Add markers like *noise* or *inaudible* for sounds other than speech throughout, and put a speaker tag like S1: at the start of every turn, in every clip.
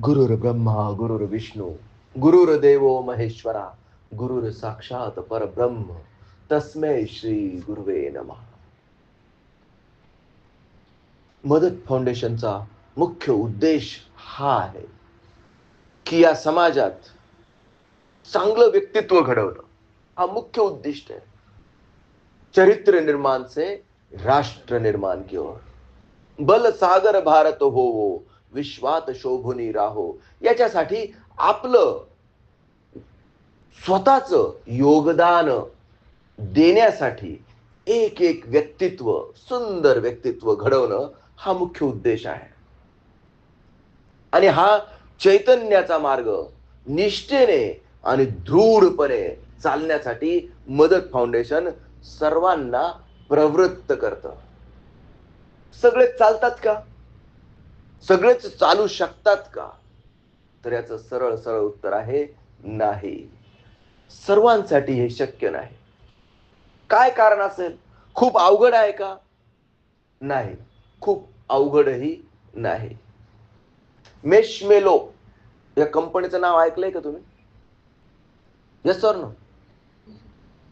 S1: गुरुर ब्रह्मा गुरुर विष्णू गुरुर देवो महेश्वरा गुरुर साक्षात परब्रह्म तस्मे श्री गुरुवे नमः. मदत फाउंडेशनचा मुख्य उद्देश हा आहे की या समाजात चांगलं व्यक्तित्व घडवणं. हा मुख्य उद्दिष्ट आहे. चरित्र निर्माण से राष्ट्र निर्माण की ओर बल सागर भारत होवो विश्वात शोभुनी राहो. याच्यासाठी आपलं स्वतःच योगदान देण्यासाठी एक एक व्यक्तित्व सुंदर व्यक्तित्व घडवणं हा मुख्य उद्देश आहे. आणि हा चैतन्याचा मार्ग निष्ठेने आणि दृढपणे चालण्यासाठी मदत फाउंडेशन सर्वांना प्रवृत्त करतं. सगळे चालतात का? सगळेच चालू शकतात का? तर याचं सरळ सरळ उत्तर आहे नाही. सर्वांसाठी हे शक्य नाही. काय कारण असेल? खूप अवघड आहे का? नाही. खूप अवघडही नाही. मेशमेलो या कंपनीचं नाव ऐकलंय का तुम्ही? यस सर नो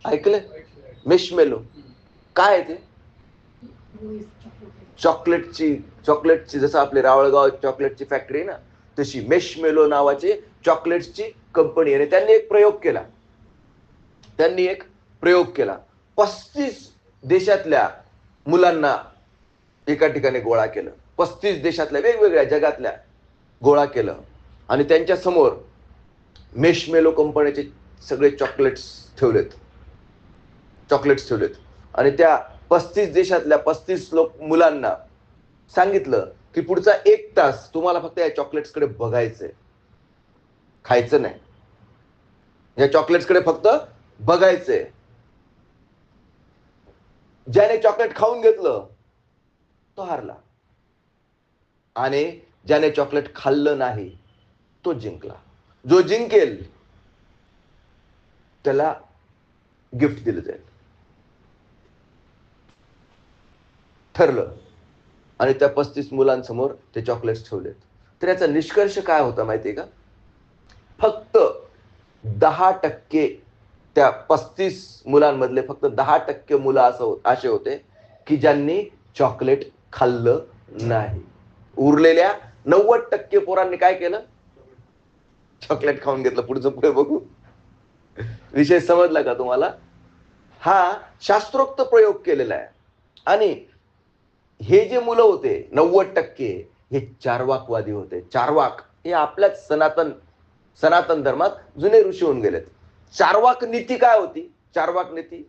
S1: ऐकलंय? मेशमेलो काय आहे ते? चॉकलेटची चॉकलेटची जसं आपले रावळगाव चॉकलेटची फॅक्टरी आहे ना तशी मेशमेलो नावाची चॉकलेट्सची कंपनी आणि त्यांनी एक प्रयोग केला. त्यांनी एक प्रयोग केला. पस्तीस देशातल्या मुलांना एका ठिकाणी गोळा केलं. पस्तीस देशातल्या वेगवेगळ्या जगातल्या गोळा केलं. आणि त्यांच्यासमोर मेशमेलो कंपनीचे सगळे चॉकलेट्स ठेवलेत. चॉकलेट्स ठेवलेत. आणि त्या पस्तीस देशातल्या पस्तीस लोक मुलांना सांगितलं की पुढचा एक तास तुम्हाला फक्त या चॉकलेट्सकडे बघायचंय. खायचं नाही. या चॉकलेट्सकडे फक्त बघायचंय. ज्याने चॉकलेट खाऊन घेतलं तो हारला. आणि ज्याने चॉकलेट खाल्लं नाही तो जिंकला. जो जिंकेल त्याला गिफ्ट दिलं जाईल. ठरलं. आणि त्या पस्तीस मुलांसमोर ते चॉकलेट्स ठेवलेत. तर याचा निष्कर्ष काय होता माहितीये का? फक्त दहा टक्के त्या पस्तीस मुलांमधले फक्त दहा टक्के मुलं असं हो-, असे होते की ज्यांनी चॉकलेट खाल्लं नाही. उरलेल्या नव्वद टक्के पोरांनी काय केलं? चॉकलेट खाऊन घेतलं. पुढचं पुढे बघू. विषय समजला का तुम्हाला? हा शास्त्रोक्त प्रयोग केलेला आहे. आणि हे जे मुलं होते नव्वद टक्के हे चारवाकवादी होते. चारवाक हे आपल्याच सनातन सनातन धर्मात जुने ऋषी होऊन गेलेत. चारवाक नीती काय होती? चारवाक नीती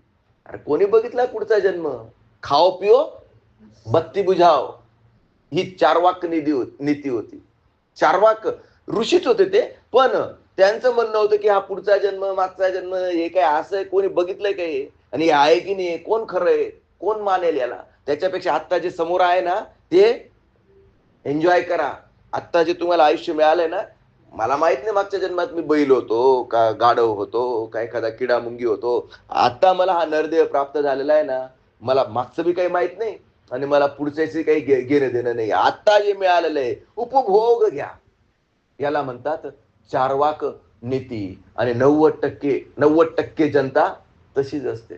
S1: अरे कोणी बघितला पुढचा जन्म? खाओ पिओ बत्ती बुझाव ही चारवाक निधी नीती होती. चारवाक ऋषीच होते ते पण त्यांचं म्हणणं होतं की हा पुढचा जन्म मागचा जन्म हे काय असं आहे, कोणी बघितलंय काय हे? आणि हे आहे की नाही? कोण खरं आहे? कोण मानेल याला? त्याच्यापेक्षा आत्ता जे समोर आहे ना ते एन्जॉय करा. आत्ता जे तुम्हाला आयुष्य मिळालंय ना मला माहीत नाही मागच्या जन्मात मी बैल होतो का गाढव होतो का एखादा किडा मुंगी होतो. आता मला हा नरदेह प्राप्त झालेला आहे ना मला मागचं बी काही माहीत नाही आणि मला पुढच्याशी काही घेणं देणं नाही. आता जे मिळालेलं आहे उपभोग घ्या. याला म्हणतात चारवाक नीती आणि नव्वद टक्के नव्वद टक्के जनता तशीच असते.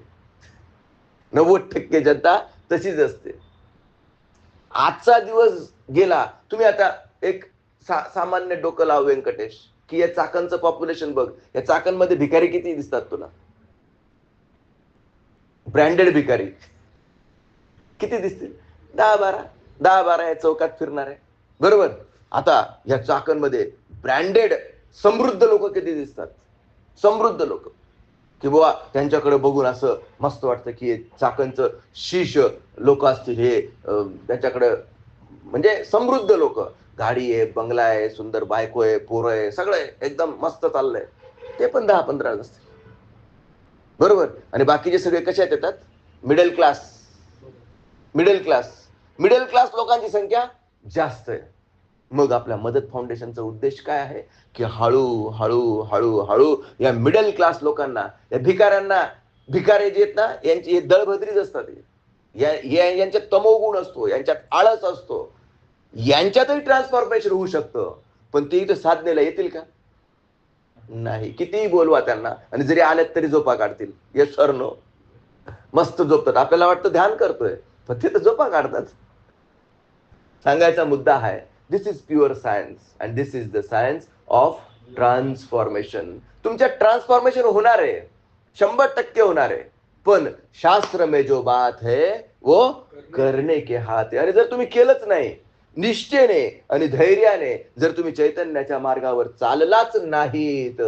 S1: नव्वद टक्के जनता तशीच असते. आजचा दिवस गेला तुम्ही आता एक सा, सामान्य डोकं लाव व्यंकटेश की या चाकांचं पॉप्युलेशन बघ या चाकांमध्ये भिकारी किती दिसतात तुला? ब्रँडेड भिकारी. किती दिसतील? दहा बारा. दहा बारा या चौकात फिरणार आहे. बरोबर? आता या चाकांमध्ये ब्रँडेड समृद्ध लोक किती दिसतात? समृद्ध लोक. की बुवा त्यांच्याकडे बघून असं मस्त वाटतं की चाकणचं शीश लोक असतील हे अं, त्याच्याकडे म्हणजे समृद्ध लोक. गाडी आहे बंगला आहे सुंदर बायको आहे पोरं आहे सगळं आहे. एकदम मस्त चाललंय. ते पण दहा पंधरा असतील. बरोबर? आणि बाकीचे सगळे कशात येतात middle class middle class middle class लोकांची संख्या जास्त आहे. मग आपल्या मदत फाउंडेशनचा उद्देश काय आहे? की हळू हळू हळू हळू या मिडल क्लास लोकांना या भिकाऱ्यांना भिकारे जे आहेत ना यांची हे दळभद्रीच असतात यांच्यात तमोगुण असतो यांच्यात आळस असतो. यांच्यातही ट्रान्सफॉर्मेशन होऊ शकतं. पण ते इथं साधनेला येतील का? नाही. कितीही बोलवा त्यांना. आणि जरी आल्यात तरी झोपा काढतील. यश सर नो मस्त झोपतात. आपल्याला वाटतं ध्यान करतोय पण ते तर झोपा काढतात. सांगायचा मुद्दा आहे this is pure science and this is the science of transformation तुमच्या ट्रान्सफॉर्मेशन होणार आहे. शंभर टक्के होणार आहे. पण शास्त्र में जो बात है वो करणे के हात आणि जर तुम्ही केलंच नाही निष्ठेने आणि धैर्याने जर तुम्ही चैतन्याच्या मार्गावर चाललाच नाहीत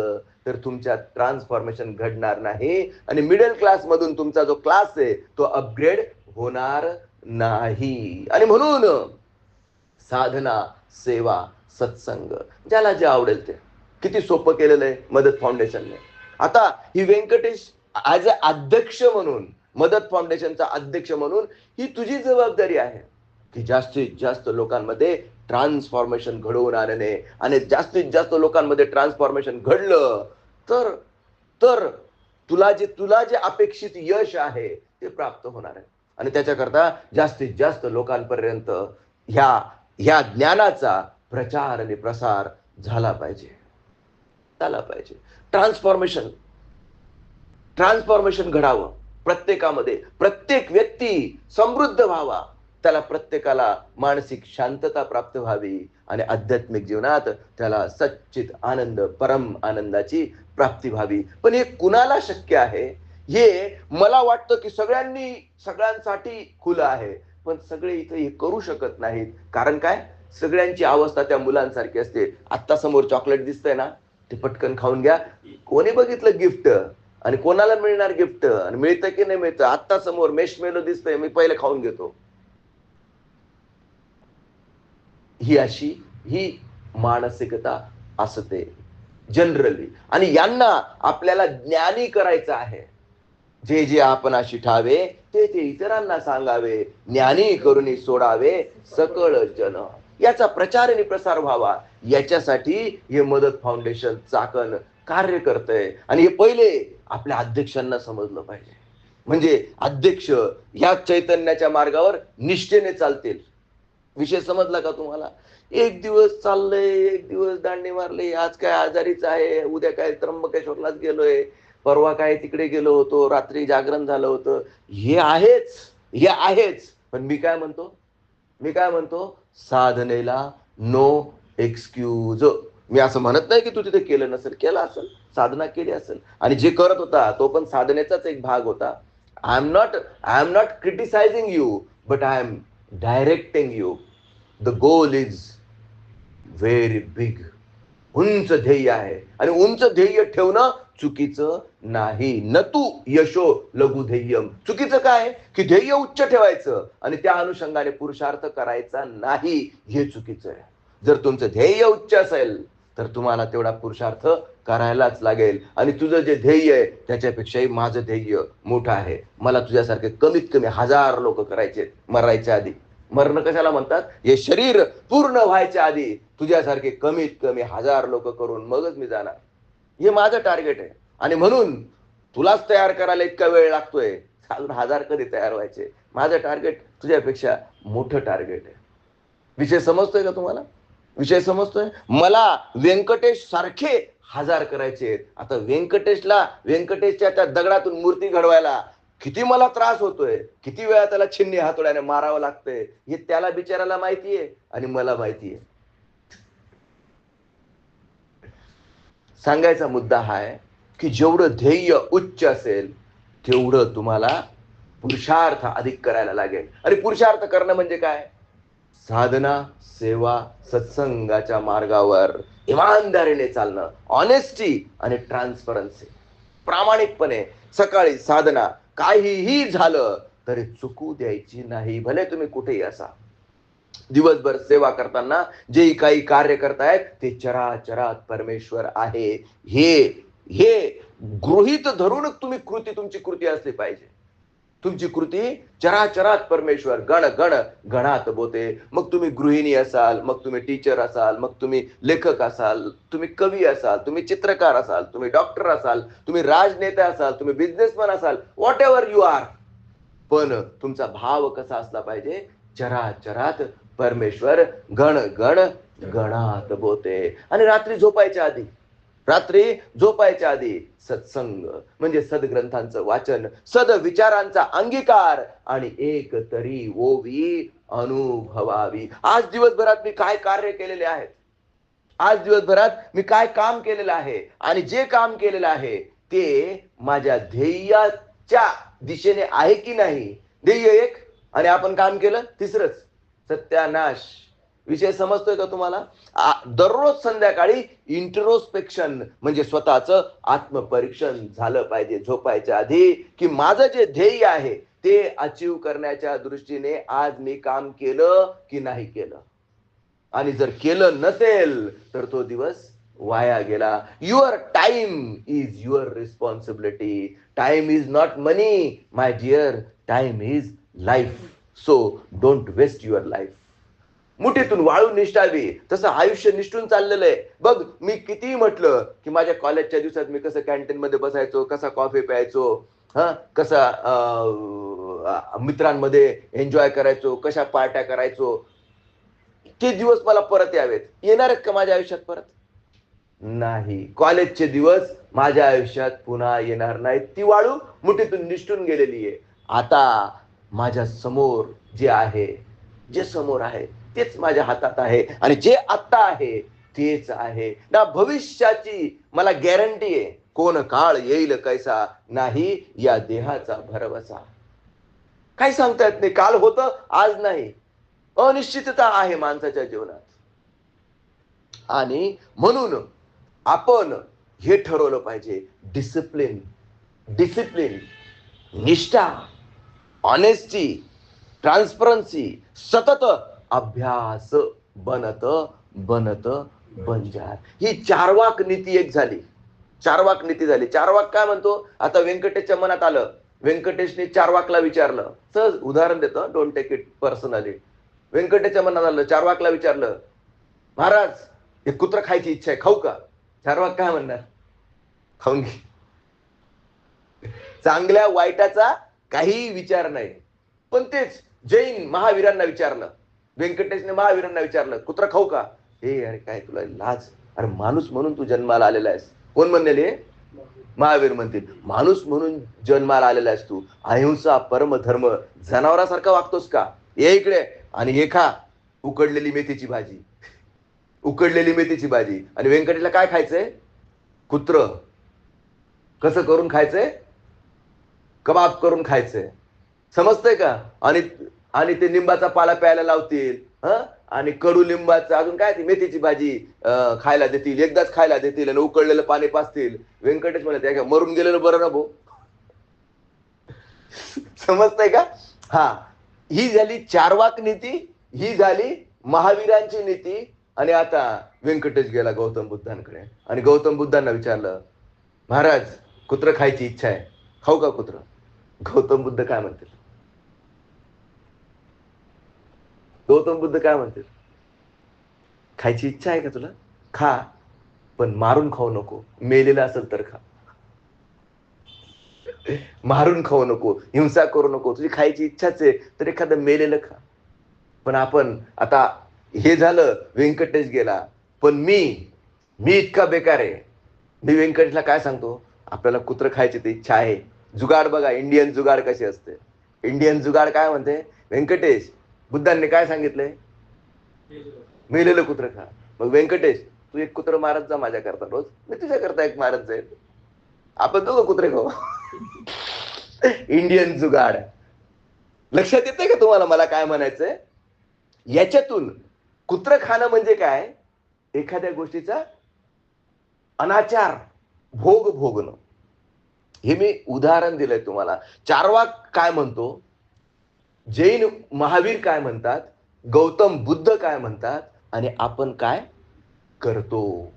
S1: तर तुमच्या ट्रान्सफॉर्मेशन घडणार नाही आणि मिडल क्लास मधून तुमचा जो क्लास आहे तो अपग्रेड होणार नाही. आणि म्हणून साधना सेवा सत्संग ज्याला जे आवडेल ते. किती सोपं केलेलं आहे मदत फाउंडेशनने आता ही व्यंकटेश ॲज अ अध्यक्ष म्हणून मदत फाउंडेशनचा अध्यक्ष म्हणून ही तुझी जबाबदारी आहे. की जास्तीत जास्त लोकांमध्ये ट्रान्सफॉर्मेशन घडवून आणणे आणि जास्तीत जास्त लोकांमध्ये ट्रान्सफॉर्मेशन घडलं तर तर तुला जे तुला जे अपेक्षित यश आहे ते प्राप्त होणार आहे. आणि त्याच्याकरता जास्तीत जास्त लोकांपर्यंत ह्या ह्या ज्ञानाचा प्रचार आणि प्रसार झाला पाहिजे. झाला पाहिजे. ट्रान्सफॉर्मेशन ट्रान्सफॉर्मेशन घडावं. प्रत्येकामध्ये प्रत्येक व्यक्ती समृद्ध व्हावा. त्याला प्रत्येकाला मानसिक शांतता प्राप्त व्हावी आणि आध्यात्मिक जीवनात त्याला सच्चित आनंद परम आनंदाची प्राप्ती व्हावी. पण हे कुणाला शक्य आहे? हे मला वाटतं की सगळ्यांनी सगळ्यांसाठी खुलं आहे. पण सगळे इथे हे करू शकत नाहीत. कारण काय? सगळ्यांची अवस्था त्या मुलांसारखी असते. आत्ता समोर चॉकलेट दिसतंय ना? ते पटकन खाऊन घ्या. कोणी बघितलं गिफ्ट आणि कोणाला मिळणार गिफ्ट? आणि मिळतं की नाही मिळतं? आत्ता समोर मेश मेलो दिसतंय मी पहिले खाऊन घेतो. ही अशी ही मानसिकता असते जनरली आणि यांना आपल्याला ज्ञानी करायचं आहे. जे जे आपण अशी ठावे ते ते इतरांना सांगावे ज्ञानी करून सोडावे सकळ जन. याचा प्रचार आणि प्रसार व्हावा. याच्यासाठी हे मदत फाउंडेशन चाकण कार्य करतंय. आणि हे पहिले आपल्या अध्यक्षांना समजलं पाहिजे. म्हणजे अध्यक्ष ह्या चैतन्याच्या मार्गावर निष्ठेने चालतील. विषय समजला का तुम्हाला? एक दिवस चाललंय एक दिवस दांडी मारले आज काय आजारीच आहे उद्या काय त्र्यंबकेश्वरलाच गेलोय परवा काय तिकडे गेलो होतो रात्री जागरण झालं होतं. हे आहेच हे आहेच. पण मी काय म्हणतो? मी काय म्हणतो? साधनेला नो एक्सक्यूज मी असं म्हणत नाही की तू तिथे केलं नसेल केलं असेल साधना केली असेल. आणि जे करत होता तो पण साधनेचाच एक भाग होता. I am not I am not criticising you but I am directing you the goal is very big उंच ध्येय आहे. आणि उंच ध्येय ठेवणं चुकीचं नाही. न तू यशो लघु ध्येयम. चुकीचं काय? की ध्येय उच्च ठेवायचं आणि त्या अनुषंगाने पुरुषार्थ करायचा नाही. हे चुकीचं आहे. जर तुमचं ध्येय उच्च असेल तर तुम्हाला तेवढा पुरुषार्थ करायलाच लागेल. आणि तुझं जे ध्येय आहे त्याच्यापेक्षाही माझं ध्येय मोठं आहे. मला तुझ्यासारखे कमीत कमी हजार लोक करायचे मरायच्या आधी. मरण कशाला म्हणतात? हे शरीर पूर्ण व्हायच्या आधी तुझ्यासारखे कमीत कमी हजार लोक करून मगच मी जाणार. हे माझं टार्गेट आहे. आणि म्हणून तुलाच तयार करायला इतका वेळ लागतोय. अजून हजार कधी तयार व्हायचे? माझं टार्गेट तुझ्यापेक्षा मोठं टार्गेट आहे. विषय समजतोय का तुम्हाला? विषय समजतोय? मला व्यंकटेश सारखे हजार करायचे आहेत. आता व्यंकटेशला व्यंकटेशच्या त्या दगडातून मूर्ती घडवायला किती मला त्रास होतोय. किती वेळा त्याला छिन्नी हातोड्याने मारावं लागतंय. हे त्याला बिचारायला माहितीये आणि मला माहितीये. सांगायचा मुद्दा हा आहे की जेवढं ध्येय उच्च असेल तेवढं तुम्हाला पुरुषार्थ अधिक करायला लागेल. आणि पुरुषार्थ करणं म्हणजे काय? साधना सेवा सत्संगाच्या मार्गावर इमानदारीने चालणं ऑनेस्टी आणि ट्रान्सपरन्सी प्रामाणिकपणे सकाळी साधना काहीही झालं तरी चुकू द्यायची नाही भले तुम्ही कुठेही असा. दिवसभर सेवा करताना जे काही कार्य करतायत ते चराचरात परमेश्वर आहे. हे हे गृहित धरूनच तुम्ही कृती तुमची कृती असली पाहिजे. तुमची कृती चराचरात परमेश्वर गण गण गणात बोते. मग तुम्ही गृहिणी असाल मग तुम्ही टीचर असाल मग तुम्ही लेखक असाल तुम्ही कवी असाल तुम्ही चित्रकार असाल तुम्ही डॉक्टर असाल तुम्ही राजनेता असाल तुम्ही बिझनेसमॅन असाल व्हॉट एव्हर यू आर पण तुमचा भाव कसा असला पाहिजे? चराचरात परमेश्वर गण गण गणात बोते. आणि रात्री झोपायच्या आधी रात्री झोपायच्या आधी सत्संग म्हणजे सद्ग्रंथांचं वाचन सद विचारांचा अंगीकार आणि एक तरी ओवी अनुभवावी. आज दिवसभरात मी काय कार्य केलेले आहेत? आज दिवसभरात मी काय काम केलेलं आहे? आणि जे काम केलेलं आहे ते माझ्या ध्येयाच्या दिशेने आहे की नाही? ध्येय एक आणि आपण काम केलं तिसरंच. सत्यानाश विषय समजतोय का तुम्हाला? दररोज संध्याकाळी इंट्रोस्पेक्शन म्हणजे स्वतःचं आत्मपरीक्षण झालं पाहिजे झोपायच्या आधी की माझं जे ध्येय आहे ते अचीव करण्याच्या दृष्टीने आज मी काम केलं की नाही केलं. आणि जर केलं नसेल तर तो दिवस वाया गेला. Your time is your responsibility time is not money my dear time is life so don't waste your life मुठीतून वाळू निष्ठावी. तसं आयुष्य निष्ठून चाललेलं आहे. बघ मी कितीही म्हटलं की माझ्या कॉलेजच्या दिवसात मी कसं कॅन्टीन मध्ये बसायचो कसा कॉफी प्यायचो हा? कसा मित्रांमध्ये एन्जॉय करायचो कशा पार्ट्या करायचो. ते दिवस मला परत यावेत. येणार आहेत का माझ्या आयुष्यात परत? नाही. कॉलेजचे दिवस माझ्या आयुष्यात पुन्हा येणार नाहीत. ती वाळू मुठीतून निष्ठून गेलेली आहे. आता माझ्यासमोर जे आहे जे समोर आहे तेच माझ्या हातात आहे. आणि जे आत्ता आहे तेच आहे. ना भविष्याची मला गॅरंटी आहे. कोण काळ येईल कैसा? नाही या देहाचा भरवसा. काय सांगता येत नाही. काल होतं आज नाही. अनिश्चितता आहे माणसाच्या जीवनात. आणि म्हणून आपण हे ठरवलं पाहिजे. डिसिप्लिन डिसिप्लिन निष्ठा ऑनेस्टी ट्रान्सपरन्सी सतत अभ्यास बनत बनत बंजार. ही चारवाक नीती एक झाली. चारवाक नीती झाली. चारवाक काय म्हणतो? आता व्यंकटेशच्या मनात आलं. व्यंकटेशने चारवाकला विचारलं. सहज उदाहरण देतो डोंट टेक इट पर्सनली व्यंकटेशच्या मनात आलं चारवाकला विचारलं महाराज हे कुत्र खायची इच्छा आहे खाऊ का? चारवाक काय म्हणणार? खाऊन घे. चांगल्या वाईटाचा काही विचार नाही. पण तेच जैन महावीरांना विचारलं. व्यंकटेशने महावीरांना विचारलं कुत्र खाऊ का? हे अरे काय तुला लाज? अरे माणूस म्हणून तू जन्माला आलेला आहेस. कोण म्हणलेले? महावीर म्हणतील माणूस म्हणून जन्माला आलेला आहेस तू. अहिंसा परम धर्म जनावरासारखा वागतोस का? ये इकडे आणि हे खा. उकडलेली मेथीची भाजी. उकडलेली मेथीची भाजी. आणि व्यंकटेशला काय खायचंय? कुत्र. कसं करून खायचंय? कबाब करून खायचंय. समजतंय का? आणि आणि ते लिंबाचा पाला प्यायला लावतील हं? आणि कडू लिंबाचं अजून काय ती मेथीची भाजी खायला देतील एकदाच खायला देतील आणि उकळलेलं पाणी पाचतील व्यंकटेश म्हणत का मरून गेलेलं बरं ना भाऊ? *laughs* समजतंय का? हा. ही झाली चारवाक नीती ही झाली महावीरांची नीती आणि आता व्यंकटेश गेला गौतम बुद्धांकडे. आणि गौतम बुद्धांना विचारलं महाराज कुत्र खायची इच्छा आहे? खाऊ का कुत्र? गौतम बुद्ध काय म्हणतील? गौतम बुद्ध काय म्हणतील? खायची इच्छा आहे का तुला? खा पण मारून खाऊ नको. मेलेलं असेल तर खा. मारून खाऊ नको हिंसा करू नको. तुझी खायची इच्छाच आहे तर एखादं मेलेलं खा. पण आपण आता हे झालं व्यंकटेश गेला. पण मी मी इतका बेकार आहे. मी व्यंकटेशला काय सांगतो? आपल्याला कुत्र खायची ती इच्छा आहे. जुगाड बघा इंडियन जुगाड कशी असते. इंडियन जुगाड काय म्हणते? व्यंकटेश बुद्धांनी काय सांगितलंय? मेलेलं कुत्र खा. मग व्यंकटेश तू एक कुत्र मारत जा माझ्या करता रोज. मी तुझ्या करता एक मारत जाईल आपण दोघं कुत्रे खाऊ. इंडियन जुगाड. लक्षात येते का तुम्हाला मला काय म्हणायचंय? याच्यातून कुत्र खाणं म्हणजे काय? एखाद्या गोष्टीचा अनाचार भोग भोगणं. हे मी उदाहरण दिलंय तुम्हाला. चारवाक काय म्हणतो? जैन महावीर काय म्हणतात? गौतम बुद्ध काय म्हणतात? आणि आपण काय करतो?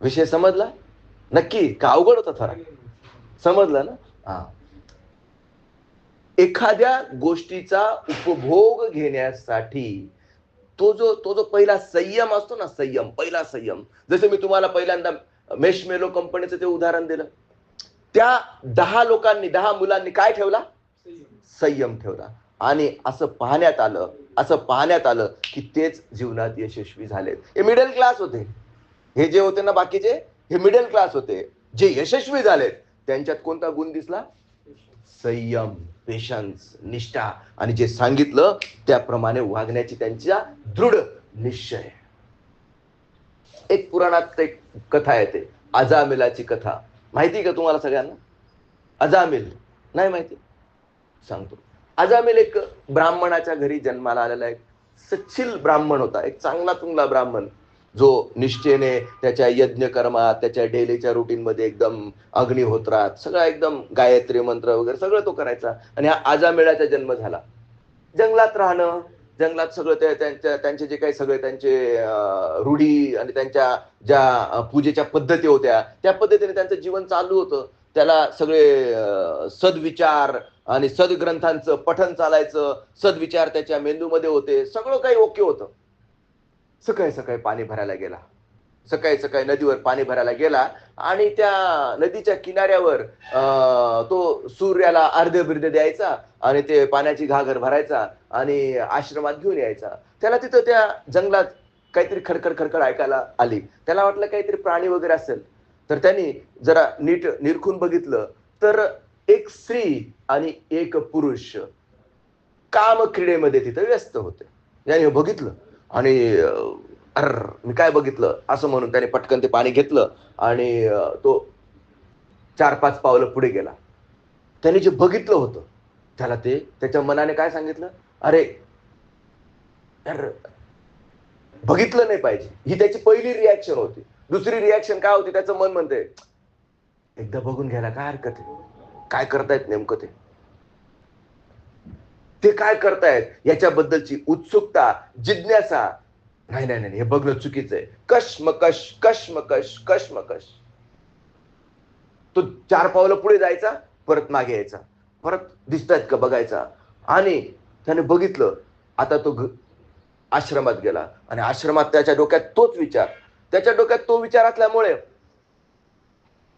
S1: विषय समजला? नक्की का अवघड होता थोडा? समजलं ना? हा. एखाद्या गोष्टीचा उपभोग घेण्यासाठी तो जो तो जो पहिला संयम असतो ना संयम पहिला संयम. जसं मी तुम्हाला पहिल्यांदा मेशमेलो कंपनीचं ते उदाहरण दिलं. त्या दहा लोकांनी दहा मुलांनी काय ठेवला? संयम. ठेवला. आणि असं पाहण्यात आलं असं पाहण्यात आलं की तेच जीवनात यशस्वी झालेत. हे मिडल क्लास होते. हे जे होते ना बाकीचे हे मिडल क्लास होते. जे यशस्वी झालेत त्यांच्यात कोणता गुण दिसला? संयम पेशन्स निष्ठा. आणि जे सांगितलं त्याप्रमाणे वागण्याची त्यांच्या दृढ निश्चय. एक पुराणात एक कथा येते. अजामिलाची कथा. माहिती का तुम्हाला सगळ्यांना? अजामिल. नाही माहिती? सांगतो. अजामिल एक ब्राह्मणाच्या घरी जन्माला आलेला एक सच्छिल ब्राह्मण होता एक चांगला चुंगला ब्राह्मण. जो निष्ठेने त्याच्या यज्ञ कर्मात त्याच्या डेलीच्या रुटीनमध्ये एकदम अग्निहोत्रात सगळा एकदम गायत्री मंत्र वगैरे सगळं तो करायचा आणि हा आजामेळाचा जन्म झाला. जंगलात राहणं जंगलात सगळं ते त्यांच्या त्यांचे जे काही सगळे त्यांचे रूढी आणि त्यांच्या ज्या पूजेच्या पद्धती होत्या त्या पद्धतीने त्यांचं जीवन चालू होतं. त्याला सगळे सद्विचार आणि सद्ग्रंथांचं पठन चालायचं सद्विचार त्याच्या मेंदूमध्ये होते सगळं काही ओके होतं. सकाळी सकाळी पाणी भरायला गेला. सकाळी सकाळी नदीवर पाणी भरायला गेला आणि त्या नदीच्या किनाऱ्यावर अं, तो सूर्याला अर्धे बिर्ध द्यायचा आणि ते पाण्याची घागर भरायचा आणि आश्रमात घेऊन यायचा. त्याला तिथं त्या जंगलात काहीतरी खडखड खडखड ऐकायला आली. त्याला वाटलं काहीतरी प्राणी वगैरे असेल. तर त्यांनी जरा नीट निरखून बघितलं. तर एक स्त्री आणि एक पुरुष काम क्रीडेमध्ये तिथं व्यस्त होते. याने बघितलं आणि अर मी काय बघितलं? असं म्हणून त्याने पटकन ते पाणी घेतलं आणि तो चार पाच पावलं पुढे गेला. त्याने जे बघितलं होतं त्याला ते त्याच्या मनाने काय सांगितलं? अरे अर बघितलं नाही पाहिजे. ही त्याची पहिली रिॲक्शन होती. दुसरी रिॲक्शन काय होती? त्याचं मन म्हणते एकदा बघून घ्यायला काय हरकत आहे? काय करतायत नेमकं ते? ते काय करतायत? याच्याबद्दलची उत्सुकता जिज्ञासा. नाही नाही नाही हे बघणं चुकीचं आहे. कशमकश कशमकश कशमकश तो चार पावलं पुढे जायचा परत मागे यायचा. परत दिसतायत का बघायचा. आणि त्याने बघितलं आता तो आश्रमात गेला. आणि आश्रमात त्याच्या डोक्यात तोच विचार. त्याच्या डोक्यात तो विचार असल्यामुळे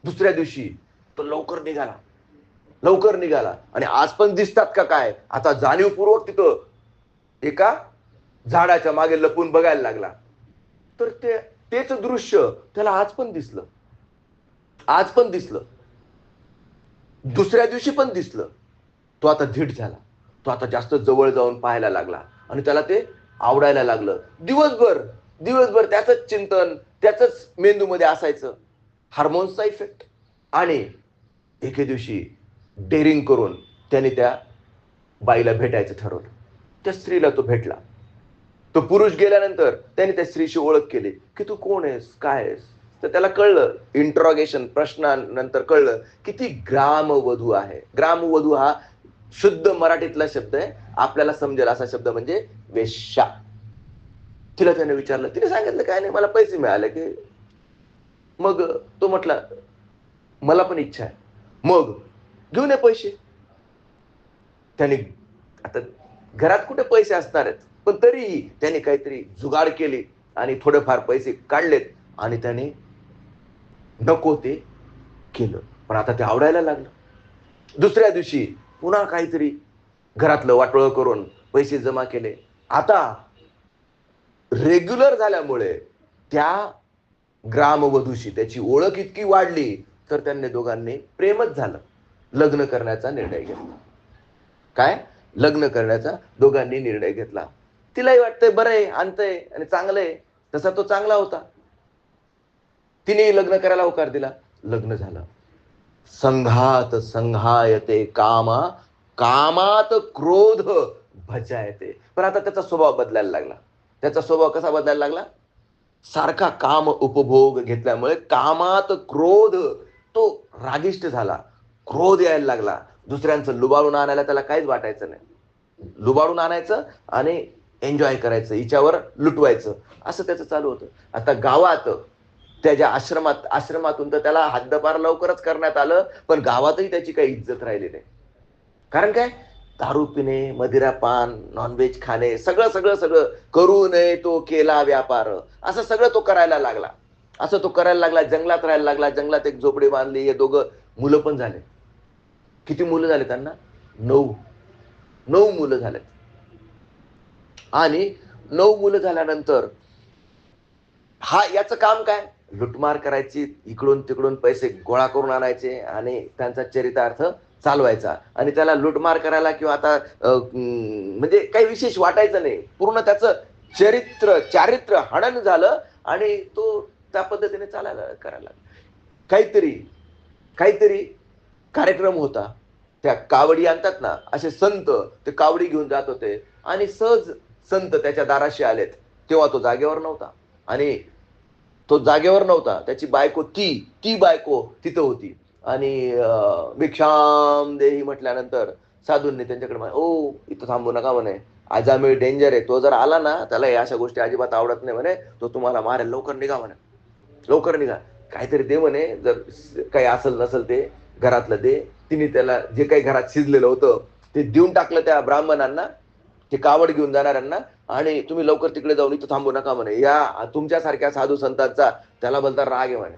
S1: दुसऱ्या दिवशी तो लवकर निघाला. लवकर निघाला. आणि आज पण दिसतात का काय? आता जाणीवपूर्वक तिथं एका झाडाच्या मागे लपून बघायला लागला. तर ते तेच दृश्य त्याला आज पण दिसलं. आज पण दिसलं. दुसऱ्या दिवशी पण दिसलं. तो आता धीट झाला. तो आता जास्त जवळ जाऊन पाहायला लागला. आणि त्याला ते आवडायला लागलं. दिवसभर दिवसभर त्याच चिंतन त्याच मेंदूमध्ये असायचं. हार्मोन्सचा इफेक्ट आणि एके दिवशी डेरिंग करून त्याने त्या बाईला भेटायचं ठरवलं. त्या स्त्रीला तो भेटला. तो पुरुष गेल्यानंतर त्याने त्या स्त्रीशी ओळख केली की तू कोण आहेस? काय आहेस? तर त्याला कळलं इंट्रॉगेशन प्रश्नानंतर कळलं की ती ग्रामवधू आहे. ग्रामवधू हा शुद्ध मराठीतला शब्द आहे. आपल्याला समजेल असा शब्द म्हणजे वेश्या. तिला त्याने विचारलं. तिने सांगितलं काय नाही मला पैसे मिळाले की. मग तो म्हटला मला पण इच्छा आहे. मग घेऊन ये पैसे. त्याने आता घरात कुठे पैसे असणार आहेत? पण तरीही त्याने काहीतरी जुगाड केली आणि थोडेफार पैसे काढलेत आणि त्याने नको ते केलं. पण आता ते आवडायला लागलं. दुसऱ्या दिवशी पुन्हा काहीतरी घरातलं वाटोळं करून पैसे जमा केले. आता रेग्युलर झाल्यामुळे त्या ग्रामवधूशी त्याची ओळख इतकी वाढली तर त्यांनी दोघांनी प्रेमच झालं. लग्न करण्याचा निर्णय घेतला. काय? लग्न करण्याचा दोघांनी निर्णय घेतला. तिलाही वाटतंय बरं आहे आणतंय आणि चांगलं आहे. तसा तो चांगला होता. तिने लग्न करायला होकार दिला. लग्न झालं. संघात संघायते कामा कामात क्रोध भजायते. पण आता त्याचा स्वभाव बदलायला लागला. त्याचा स्वभाव कसा बदलायला लागला? सारखा काम उपभोग घेतल्यामुळे कामात क्रोध तो रागिष्ट झाला. क्रोध यायला लागला. दुसऱ्यांचं लुबाडून आणायला त्याला काहीच वाटायचं नाही. लुबाडून आणायचं आणि एन्जॉय करायचं. हिच्यावर लुटवायचं. असं त्याचं चालू होतं. आता गावात त्याच्या आश्रमात आश्रमातून तर त्याला हद्दपार लवकरच करण्यात आलं पण गावातही त्याची काही इज्जत राहिली नाही. कारण काय? दारू पिणे मदिरा पान नॉनव्हेज खाणे सगळं सगळं सगळं करू नये तो केला व्यापार. असं सगळं तो करायला लागला. असं तो करायला लागला जंगलात राहायला लागला जंगलात एक झोपडी बांधली हे दोघं मुलं पण झाले. किती मुलं झाले त्यांना? नऊ. नऊ मुलं झालेत. आणि नऊ मुलं झाल्यानंतर हा याचं काम काय? लुटमार करायची इकडून तिकडून पैसे गोळा करून आणायचे आणि त्यांचा चरितार्थ चालवायचा. आणि त्याला लुटमार करायला किंवा आता म्हणजे काही विशेष वाटायचं नाही. पूर्ण त्याचं चरित्र चारित्र्य हनन झालं आणि तो त्या पद्धतीने चालायला करायला काहीतरी काहीतरी कार्यक्रम होता. त्या कावडी आणतात ना असे संत ते कावडी घेऊन जात होते. आणि सहज संत त्याच्या दाराशी आलेत. तेव्हा तो जागेवर नव्हता. आणि तो जागेवर नव्हता. त्याची बायको ती ती बायको तिथं होती. आणि भिक्षाम देही म्हटल्यानंतर साधूंनी त्यांच्याकडे ओ इथं थांबू नका म्हणे. आजामेळ डेंजर आहे. तो जर आला ना त्याला या अशा गोष्टी अजिबात आवडत नाही म्हणे. तो तुम्हाला मारेल. लवकर निघा म्हणे. लवकर निघा. काहीतरी दे म्हणे. जर काही असेल नसेल ते घरातलं दे. तिने त्याला जे काही घरात शिजलेलं होतं ते देऊन टाकलं त्या ब्राह्मणांना ते कावड घेऊन जाणाऱ्यांना आणि तुम्ही लवकर तिकडे जाऊन इथं थांबू नका म्हणे. या तुमच्यासारख्या साधू संतांचा त्याला बोलता राग आहे म्हणे.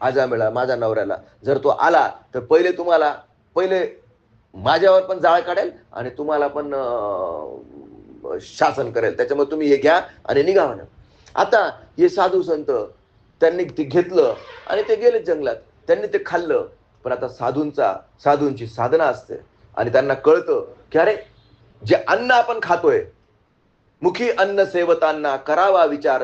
S1: आजा मिळा माझ्या नवऱ्याला. जर तो आला तर पहिले तुम्हाला पहिले माझ्यावर पण जाळ काढेल आणि तुम्हाला पण अं, शासन करेल. त्याच्यामुळे तुम्ही हे घ्या आणि निघा म्हणा. आता हे साधू संत त्यांनी ते घेतलं आणि ते गेले जंगलात. त्यांनी ते खाल्लं. पण आता साधूंचा साधूंची साधना असते. आणि त्यांना कळतं की अरे जे अन्न आपण खातोय मुखी अन्न सेवताना करावा विचार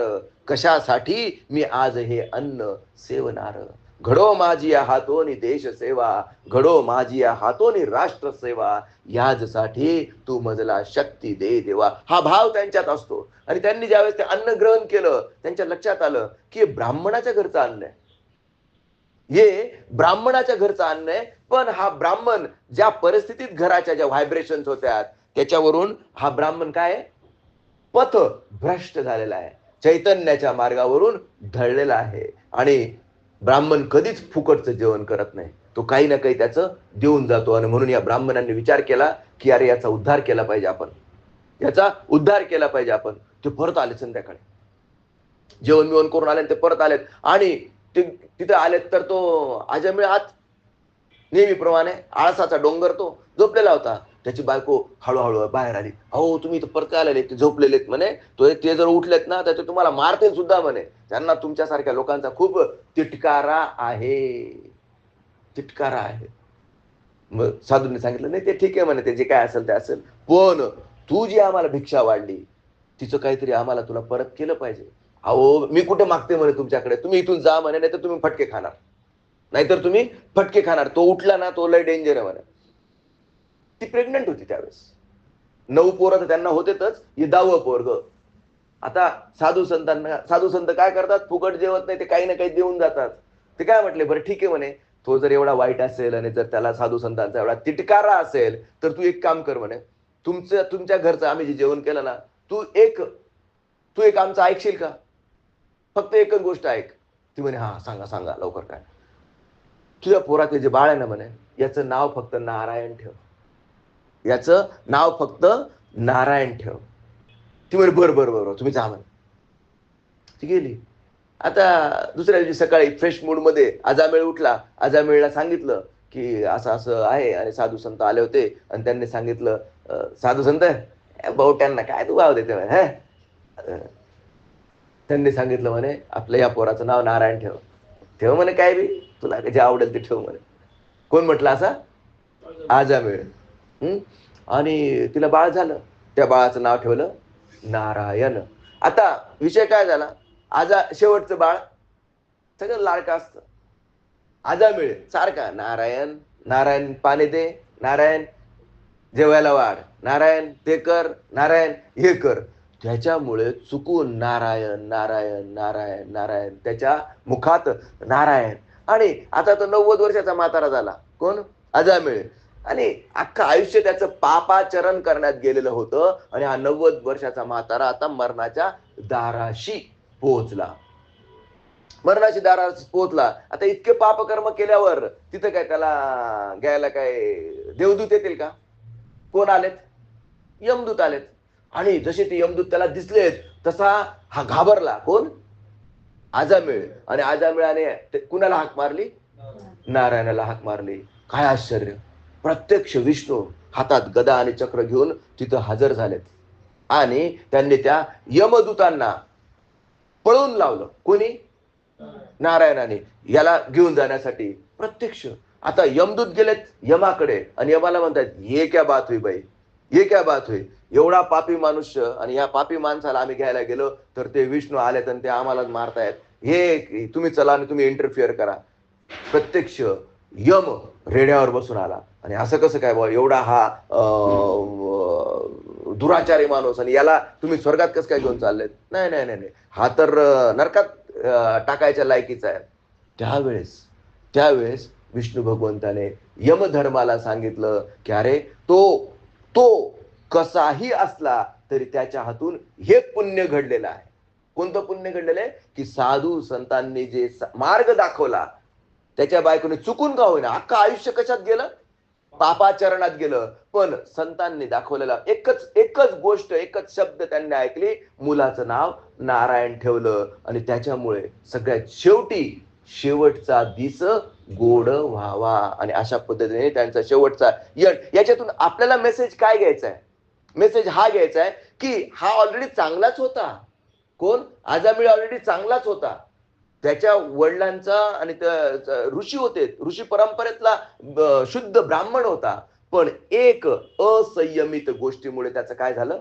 S1: कशासाठी मी आज हे अन्न सेवनार घडो माझी या हातोनी देश सेवा घडो माझी या हातोनी राष्ट्र सेवा याजसाठी तू मजला शक्ती दे देवा. हा भाव त्यांच्यात असतो. आणि त्यांनी ज्यावेळेस ते अन्न ग्रहण केलं त्यांच्या लक्षात आलं की ब्राह्मणाच्या घरचं अन्न आहे. हे ब्राह्मणाच्या घरचं अन्न आहे. पण हा ब्राह्मण ज्या परिस्थितीत घराच्या ज्या व्हायब्रेशन होत्या त्याच्यावरून हा ब्राह्मण काय पथ भ्रष्ट झालेला आहे. चैतन्याच्या मार्गावरून ढळलेला आहे. आणि ब्राह्मण कधीच फुकटचं जेवण करत नाही. तो काही ना काही त्याचं देऊन जातो. आणि म्हणून या ब्राह्मणांनी विचार केला की अरे याचा उद्धार केला पाहिजे आपण. याचा उद्धार केला पाहिजे आपण. ते परत आले संध्याकाळी. जेवण बिवण करून आले ते परत आलेत. आणि तिथे आलेत तर तो आजमिळ आत नेहमीप्रमाणे आळसाचा डोंगर तो झोपलेला होता. त्याची बायको हळूहळू बाहेर आली. अहो तुम्ही इथं परत आलेले? ते झोपलेले म्हणे. तो ते जर उठलेत ना तर ते तुम्हाला मारतील सुद्धा म्हणे. त्यांना तुमच्यासारख्या लोकांचा खूप तिटकारा आहे. तिटकारा आहे. मग साधूंनी सांगितलं नाही ते ठीक आहे म्हणे. ते जे काय असेल ते असेल. पण तू जी आम्हाला भिक्षा वाढली तिचं काहीतरी आम्हाला तुला परत केलं पाहिजे. अहो मी कुठे मागते म्हणे तुमच्याकडे? तुम्ही इथून जा म्हणे नाही तर तुम्ही फटके खाणार. नाहीतर तुम्ही फटके खाणार. तो उठला ना तो लय डेंजर आहे म्हणे. ती प्रेग्नंट होती त्यावेळेस. नऊ पोरं तर त्यांना होतेच हे दहावं पोरग. आता साधू संतांना साधू संत काय करतात? फुकट जेवत नाही ते काही ना काही देऊन जातात. ते काय म्हटले? बरं ठीक आहे म्हणे. तो जर एवढा वाईट असेल आणि जर त्याला साधू संतांचा एवढा तिटकारा असेल तर तू एक काम कर म्हणे. तुमचं तुमच्या घरचं आम्ही जे जेवण केलं ना तू एक तू एक आमचं ऐकशील का? फक्त एकच गोष्ट ऐक. ती म्हणे हा सांगा सांगा लवकर काय. तुझ्या पोरातले जे बाळ आहे ना म्हणे याचं नाव फक्त नारायण ठेव. याचं नाव फक्त नारायण ठेव. ती म्हणे बर बर बर तुम्ही जा म्हणे. ती गेली. आता दुसऱ्या दिवशी सकाळी फ्रेश मूडमध्ये आजामेळ उठला. आजामेळला सांगितलं की असं असं आहे. आणि साधू संत आले होते आणि त्यांनी सांगितलं साधू संत ए, भाऊ त्यांना काय तू भाव देते हे? त्यांनी सांगितलं म्हणे आपलं या पोराचं नाव नारायण ठेव. ठेव म्हणे काय बी? तुला जे आवडेल ते ठेव म्हणे. कोण म्हटलं असा? आजा मिळ आणि तिला बाळ झालं. त्या बाळाचं नाव ठेवलं नारायण. आता विषय काय झाला? आजा शेवटचं बाळ सगळं लाडकं असतं. आजा मिळे सारखा. नारायण नारायण पाणी दे नारायण जेवायला वाढ. नारायण ते कर नारायण हे कर. त्याच्यामुळे चुकून नारायण नारायण नारायण नारायण त्याच्या मुखात नारायण. आणि आता तो नव्वद वर्षाचा म्हातारा झाला. कोण? अजामिळ आणि अख्खं आयुष्य त्याचं पापाचरण करण्यात गेलेलं होतं. आणि हा नव्वद वर्षाचा म्हातारा आता मरणाच्या दाराशी पोहोचला. मरणाची दाराशी पोहोचला. आता इतके पापकर्म केल्यावर तिथं काय त्याला घ्यायला काय देवदूत येतील का? कोण आलेत? यमदूत आलेत. आणि जसे ते यमदूत त्याला दिसलेत तसा हा घाबरला. कोण? आजामिळ आणि आजामिळाने ते- कुणाला हाक मारली? नारायणाला हाक मारली. काय आश्चर्य. प्रत्यक्ष विष्णू हातात गदा आणि चक्र घेऊन तिथं हजर झालेत. आणि त्यांनी त्या यमदूतांना पळून लावलं. कोणी? नारायणाने. याला घेऊन जाण्यासाठी. प्रत्यक्ष. आता यमदूत गेलेत यमाकडे. आणि यमाला म्हणतात ये क्या बात हुई बाई? ये क्या बात होय एवढा पापी मनुष्य आणि या पापी माणसाला आम्ही घ्यायला गेलो तर ते विष्णू आलेत आणि ते आम्हालाच मारतायत. हे तुम्ही चला आणि तुम्ही इंटरफिअर करा. प्रत्यक्ष यम रेड्यावर बसून आला. आणि असं कसं काय बा एवढा हा अं, दुराचारी माणूस आणि याला तुम्ही स्वर्गात कसं काय घेऊन चाललेत? नाही नाही नाही नाही. हा तर नरकात टाकायच्या लायकीचा आहे. त्यावेळेस त्यावेळेस विष्णू भगवंताने यमधर्माला सांगितलं की अरे तो तो कसाही असला तरी त्याच्या हातून हे पुण्य घडलेलं आहे. कोणतं पुण्य घडलेलं आहे? की साधू संतांनी जे मार्ग दाखवला त्याच्या बायकोने चुकून का होईना अख्खा आयुष्य कशात गेलं? पापाचरणात गेलं. पण संतांनी दाखवलेला एकच एकच गोष्ट एकच शब्द त्यांनी ऐकली. मुलाचं नाव नारायण ठेवलं. आणि त्याच्यामुळे सगळ्यात शेवटी शेवटचा दिस गोड व्हावा आणि अशा पद्धतीने त्यांचा शेवटचा यण याच्यातून आपल्याला मेसेज काय घ्यायचा आहे मेसेज हा घ्यायचा आहे की हा ऑलरेडी चांगलाच होता. कोण? आजामिळ ऑलरेडी चांगलाच होता. त्याच्या वडिलांचा आणि त्या- ऋषी होते. ऋषी परंपरेतला शुद्ध ब्राह्मण होता. पण एक असंयमित गोष्टीमुळे त्याचं काय झालं?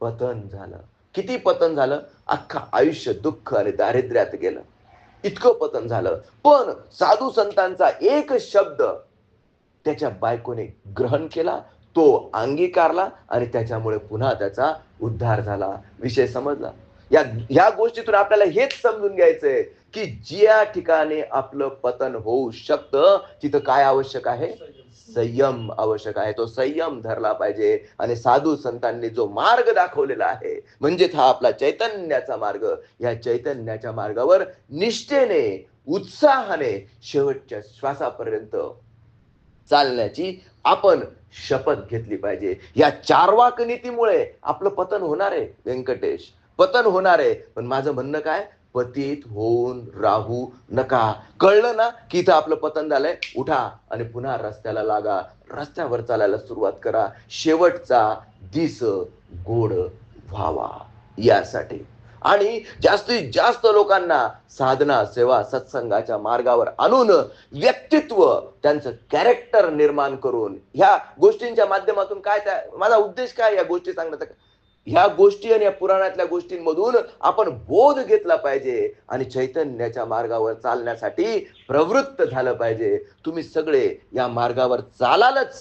S1: पतन झालं. किती पतन झालं? अख्खा आयुष्य दुःख आणि दारिद्र्यात गेलं. इतकं पतन झालं. पण साधू संतांचा एक शब्द त्याच्या बायकोने ग्रहण केला तो अंगीकारला आणि त्याच्यामुळे पुन्हा त्याचा उद्धार झाला. विषय समजला. या ह्या गोष्टीतून आपल्याला हेच समजून घ्यायचंय की ज्या ठिकाणी आपलं पतन होऊ शकतं तिथं काय आवश्यक आहे? संयम आवश्यक आहे. तो संयम धरला पाहिजे आणि साधू संतांनी जो मार्ग दाखवलेला आहे म्हणजेच हा आपला चैतन्याचा मार्ग या चैतन्याच्या मार्गावर निष्ठेने उत्साहाने शेवटच्या श्वासापर्यंत चालण्याची आपण शपथ घेतली पाहिजे. या चारवाक नीतीमुळे आपलं पतन होणार आहे व्यंकटेश. पतन होणार आहे. पण माझं म्हणणं काय? पतित होऊन राहू नका. कळलं ना की इथं आपलं पतन झालंय? उठा आणि पुन्हा रस्त्याला लागा. रस्त्यावर चालायला सुरुवात करा. शेवटचा दिस गोड व्हावा यासाठी. आणि जास्तीत जास्त लोकांना साधना सेवा सत्संगाच्या मार्गावर आणून व्यक्तित्व त्यांचं कॅरेक्टर निर्माण करून ह्या गोष्टींच्या माध्यमातून काय त्या माझा उद्देश काय या गोष्टी सांगण्याचा? ह्या गोष्टी आणि या पुराणातल्या गोष्टींमधून आपण बोध घेतला पाहिजे आणि चैतन्याच्या मार्गावर चालण्यासाठी प्रवृत्त झालं पाहिजे. तुम्ही सगळे या मार्गावर चालालच.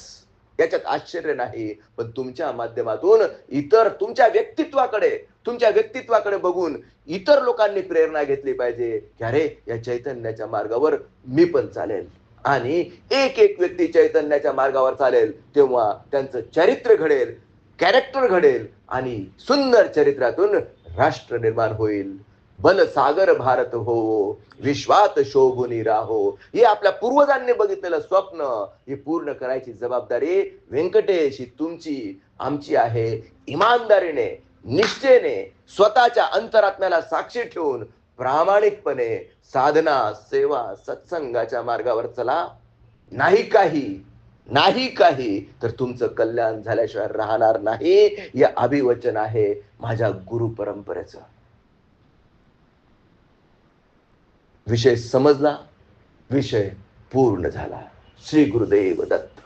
S1: याच्यात आश्चर्य नाही पण तुमच्या माध्यमातून इतर तुमच्या व्यक्तित्वाकडे तुमच्या व्यक्तित्वाकडे बघून इतर लोकांनी प्रेरणा घेतली पाहिजे की अरे या चैतन्याच्या मार्गावर मी पण चालेल. आणि एक एक व्यक्ती चैतन्याच्या मार्गावर चालेल तेव्हा त्यांचं चरित्र घडेल कॅरेक्टर घडेल आणि सुंदर चरित्रातून राष्ट्र निर्माण होईल. बल सागर भारत हो विश्वात शोभुनी राहो. हे आपल्या पूर्वजांनी बघितलेलं स्वप्न हे पूर्ण करायची जबाबदारी व्यंकटेश ही तुमची आमची आहे. इमानदारीने निष्ठेने स्वतःच्या अंतरात्म्याला साक्षी ठेवून प्रामाणिकपणे साधना सेवा सत्संगाच्या मार्गावर चला. नाही काही नाही काही तर तुमचं कल्याण झाल्याशिवाय राहणार नाही. या अभिवचन आहे माझ्या गुरु परंपरेचं. विषय समजला विषय पूर्ण झाला. श्री गुरुदेव दत्त.